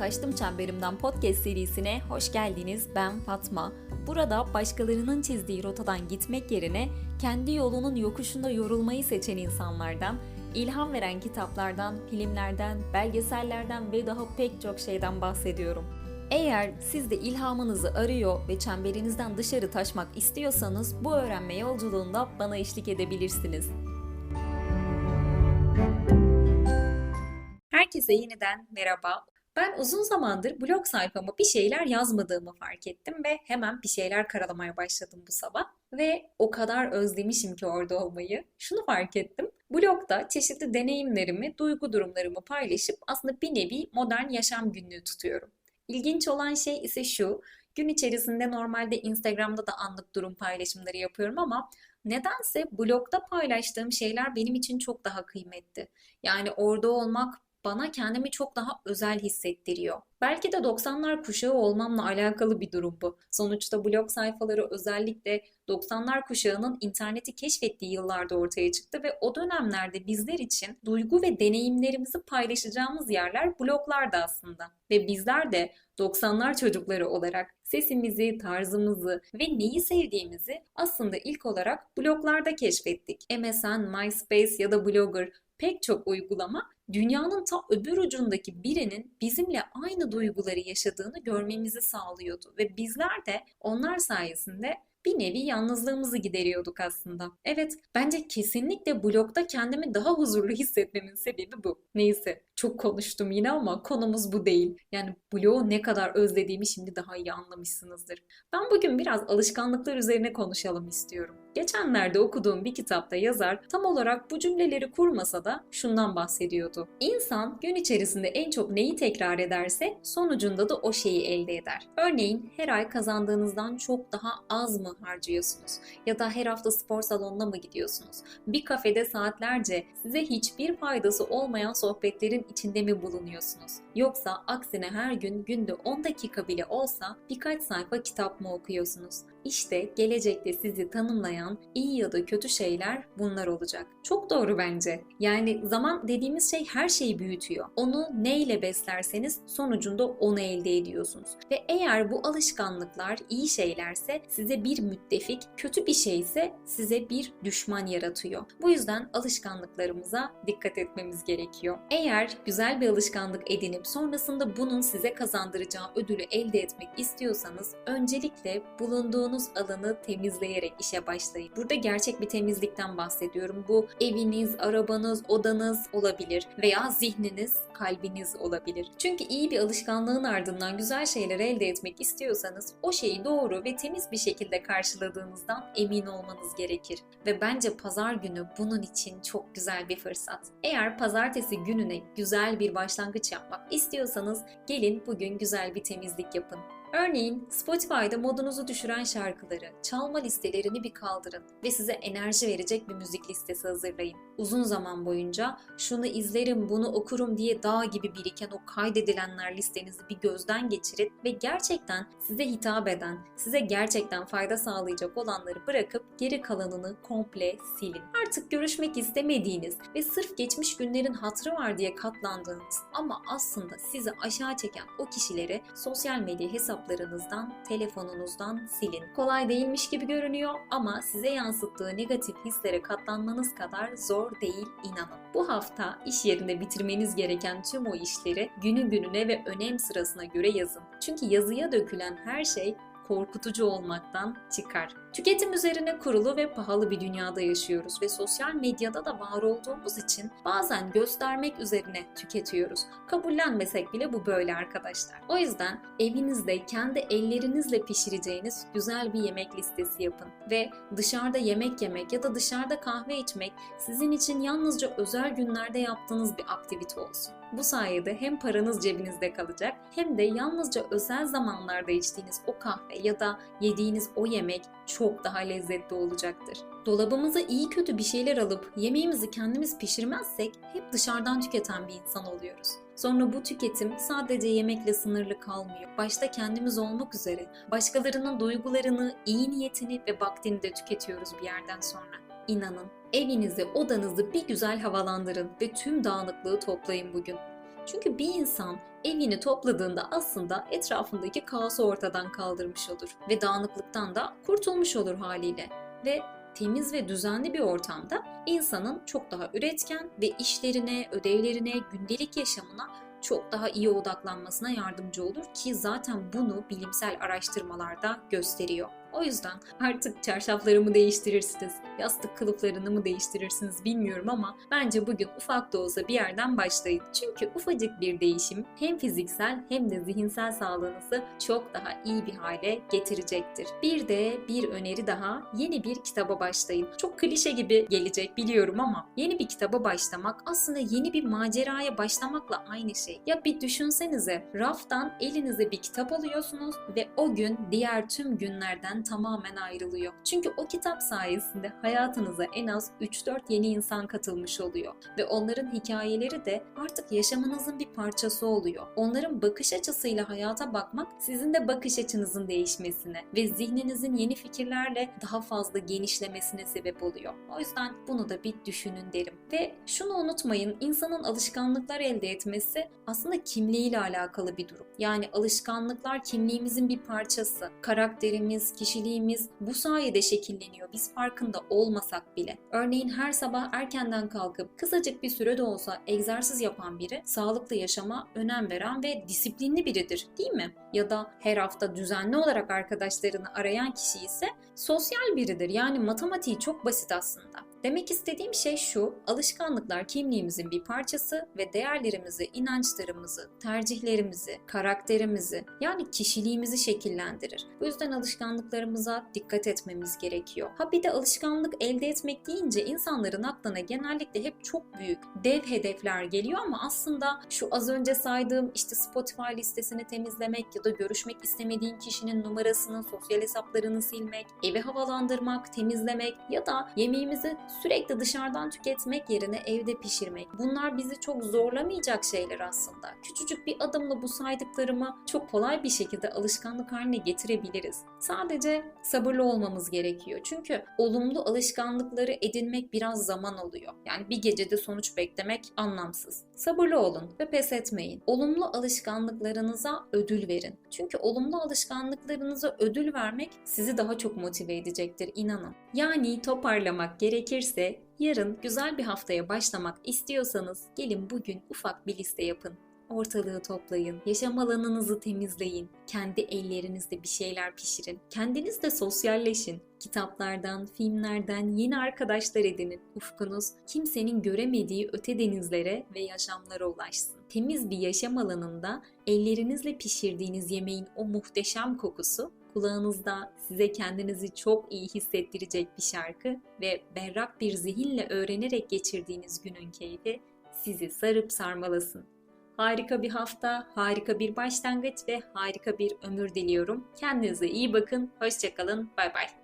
Taştım Çemberimden podcast serisine hoş geldiniz. Ben Fatma. Burada başkalarının çizdiği rotadan gitmek yerine kendi yolunun yokuşunda yorulmayı seçen insanlardan, ilham veren kitaplardan, filmlerden, belgesellerden ve daha pek çok şeyden bahsediyorum. Eğer siz de ilhamınızı arıyor ve çemberinizden dışarı taşmak istiyorsanız bu öğrenme yolculuğunda bana eşlik edebilirsiniz. Herkese yeniden merhaba. Ben uzun zamandır blog sayfama bir şeyler yazmadığımı fark ettim ve hemen bir şeyler karalamaya başladım bu sabah. Ve o kadar özlemişim ki orada olmayı. Şunu fark ettim. Blogda çeşitli deneyimlerimi, duygu durumlarımı paylaşıp aslında bir nevi modern yaşam günlüğü tutuyorum. İlginç olan şey ise şu. Gün içerisinde normalde Instagram'da da anlık durum paylaşımları yapıyorum ama nedense blogda paylaştığım şeyler benim için çok daha kıymetli. Yani orada olmak bana kendimi çok daha özel hissettiriyor. Belki de 90'lar kuşağı olmamla alakalı bir durum bu. Sonuçta blog sayfaları özellikle 90'lar kuşağının interneti keşfettiği yıllarda ortaya çıktı ve o dönemlerde bizler için duygu ve deneyimlerimizi paylaşacağımız yerler bloglardı aslında. Ve bizler de 90'lar çocukları olarak sesimizi, tarzımızı ve neyi sevdiğimizi aslında ilk olarak bloglarda keşfettik. MSN, MySpace ya da Blogger pek çok uygulama dünyanın ta öbür ucundaki birinin bizimle aynı duyguları yaşadığını görmemizi sağlıyordu ve bizler de onlar sayesinde bir nevi yalnızlığımızı gideriyorduk aslında. Evet, bence kesinlikle blogda kendimi daha huzurlu hissetmemin sebebi bu. Neyse, çok konuştum yine ama konumuz bu değil. Yani blogu ne kadar özlediğimi şimdi daha iyi anlamışsınızdır. Ben bugün biraz alışkanlıklar üzerine konuşalım istiyorum. Geçenlerde okuduğum bir kitapta yazar tam olarak bu cümleleri kurmasa da şundan bahsediyordu. İnsan gün içerisinde en çok neyi tekrar ederse sonucunda da o şeyi elde eder. Örneğin her ay kazandığınızdan çok daha az mı harcıyorsunuz? Ya da her hafta spor salonuna mı gidiyorsunuz? Bir kafede saatlerce size hiçbir faydası olmayan sohbetlerin içinde mi bulunuyorsunuz? Yoksa aksine her gün günde 10 dakika bile olsa birkaç sayfa kitap mı okuyorsunuz? İşte gelecekte sizi tanımlayan iyi ya da kötü şeyler bunlar olacak. Çok doğru bence. Yani zaman dediğimiz şey her şeyi büyütüyor. Onu neyle beslerseniz sonucunda onu elde ediyorsunuz. Ve eğer bu alışkanlıklar iyi şeylerse size bir müttefik, kötü bir şeyse size bir düşman yaratıyor. Bu yüzden alışkanlıklarımıza dikkat etmemiz gerekiyor. Eğer güzel bir alışkanlık edinip sonrasında bunun size kazandıracağı ödülü elde etmek istiyorsanız öncelikle bulunduğunuz alanı temizleyerek işe başlayın. Burada gerçek bir temizlikten bahsediyorum. Bu eviniz, arabanız, odanız olabilir veya zihniniz, kalbiniz olabilir. Çünkü iyi bir alışkanlığın ardından güzel şeyler elde etmek istiyorsanız o şeyi doğru ve temiz bir şekilde karşıladığınızdan emin olmanız gerekir. Ve bence pazar günü bunun için çok güzel bir fırsat. Eğer pazartesi gününe güzel bir başlangıç yapmak istiyorsanız gelin bugün güzel bir temizlik yapın. Örneğin Spotify'da modunuzu düşüren şarkıları, çalma listelerini bir kaldırın ve size enerji verecek bir müzik listesi hazırlayın. Uzun zaman boyunca şunu izlerim, bunu okurum diye dağ gibi biriken o kaydedilenler listenizi bir gözden geçirin ve gerçekten size hitap eden, size gerçekten fayda sağlayacak olanları bırakıp geri kalanını komple silin. Artık görüşmek istemediğiniz ve sırf geçmiş günlerin hatrı var diye katlandığınız ama aslında sizi aşağı çeken o kişileri sosyal medya hesaplarınızdan hesaplarınızdan, telefonunuzdan silin. Kolay değilmiş gibi görünüyor ama size yansıttığı negatif hislere katlanmanız kadar zor değil inanın. Bu hafta iş yerinde bitirmeniz gereken tüm o işleri günü gününe ve önem sırasına göre yazın. Çünkü yazıya dökülen her şey korkutucu olmaktan çıkar. Tüketim üzerine kurulu ve pahalı bir dünyada yaşıyoruz ve sosyal medyada da var olduğumuz için bazen göstermek üzerine tüketiyoruz. Kabullenmesek bile bu böyle arkadaşlar. O yüzden evinizde kendi ellerinizle pişireceğiniz güzel bir yemek listesi yapın ve dışarıda yemek yemek ya da dışarıda kahve içmek sizin için yalnızca özel günlerde yaptığınız bir aktivite olsun. Bu sayede hem paranız cebinizde kalacak hem de yalnızca özel zamanlarda içtiğiniz o kahve ya da yediğiniz o yemek çok daha lezzetli olacaktır. Dolabımıza iyi kötü bir şeyler alıp yemeğimizi kendimiz pişirmezsek hep dışarıdan tüketen bir insan oluyoruz. Sonra bu tüketim sadece yemekle sınırlı kalmıyor. Başta kendimiz olmak üzere başkalarının duygularını, iyi niyetini ve vaktini de tüketiyoruz bir yerden sonra. İnanın evinizi, odanızı bir güzel havalandırın ve tüm dağınıklığı toplayın bugün. Çünkü bir insan evini topladığında aslında etrafındaki kaosu ortadan kaldırmış olur ve dağınıklıktan da kurtulmuş olur haliyle. Ve temiz ve düzenli bir ortamda insanın çok daha üretken ve işlerine, ödevlerine, gündelik yaşamına çok daha iyi odaklanmasına yardımcı olur ki zaten bunu bilimsel araştırmalarda gösteriyor. O yüzden artık çarşaflarımı değiştirirsiniz, yastık kılıflarını mı değiştirirsiniz bilmiyorum ama bence bugün ufak da olsa bir yerden başlayın. Çünkü ufacık bir değişim hem fiziksel hem de zihinsel sağlığınızı çok daha iyi bir hale getirecektir. Bir de bir öneri daha yeni bir kitaba başlayın. Çok klişe gibi gelecek biliyorum ama yeni bir kitaba başlamak aslında yeni bir maceraya başlamakla aynı şey. Ya bir düşünsenize raftan elinize bir kitap alıyorsunuz ve o gün diğer tüm günlerden tamamen ayrılıyor. Çünkü o kitap sayesinde hayatınıza en az 3-4 yeni insan katılmış oluyor ve onların hikayeleri de artık yaşamınızın bir parçası oluyor. Onların bakış açısıyla hayata bakmak sizin de bakış açınızın değişmesine ve zihninizin yeni fikirlerle daha fazla genişlemesine sebep oluyor. O yüzden bunu da bir düşünün derim. Ve şunu unutmayın, insanın alışkanlıklar elde etmesi aslında kimliğiyle alakalı bir durum. Yani alışkanlıklar kimliğimizin bir parçası. Karakterimiz, kişiliğimiz bu sayede şekilleniyor. Biz farkında olmasak bile. Örneğin her sabah erkenden kalkıp kısacık bir süre de olsa egzersiz yapan biri sağlıklı yaşama önem veren ve disiplinli biridir değil mi? Ya da her hafta düzenli olarak arkadaşlarını arayan kişi ise sosyal biridir. Yani matematiği çok basit aslında. Demek istediğim şey şu, alışkanlıklar kimliğimizin bir parçası ve değerlerimizi, inançlarımızı, tercihlerimizi, karakterimizi yani kişiliğimizi şekillendirir. Bu yüzden alışkanlıklarımıza dikkat etmemiz gerekiyor. Ha bir de alışkanlık elde etmek deyince insanların aklına genellikle hep çok büyük, dev hedefler geliyor ama aslında şu az önce saydığım işte Spotify listesini temizlemek ya da görüşmek istemediğin kişinin numarasını, sosyal hesaplarını silmek, evi havalandırmak, temizlemek ya da yemeğimizi sürekli dışarıdan tüketmek yerine evde pişirmek. Bunlar bizi çok zorlamayacak şeyler aslında. Küçücük bir adımla bu saydıklarımı çok kolay bir şekilde alışkanlık haline getirebiliriz. Sadece sabırlı olmamız gerekiyor. Çünkü olumlu alışkanlıkları edinmek biraz zaman alıyor. Yani bir gecede sonuç beklemek anlamsız. Sabırlı olun ve pes etmeyin. Olumlu alışkanlıklarınıza ödül verin. Çünkü olumlu alışkanlıklarınıza ödül vermek sizi daha çok motive edecektir inanın. Yani toparlamak gerekirse yarın güzel bir haftaya başlamak istiyorsanız gelin bugün ufak bir liste yapın. Ortalığı toplayın, yaşam alanınızı temizleyin, kendi ellerinizle bir şeyler pişirin, kendiniz de sosyalleşin. Kitaplardan, filmlerden yeni arkadaşlar edinin. Ufkunuz kimsenin göremediği öte denizlere ve yaşamlara ulaşsın. Temiz bir yaşam alanında ellerinizle pişirdiğiniz yemeğin o muhteşem kokusu kulağınızda size kendinizi çok iyi hissettirecek bir şarkı ve berrak bir zihinle öğrenerek geçirdiğiniz günün keyfi sizi sarıp sarmalasın. Harika bir hafta, harika bir başlangıç ve harika bir ömür diliyorum. Kendinize iyi bakın, hoşçakalın, bay bay.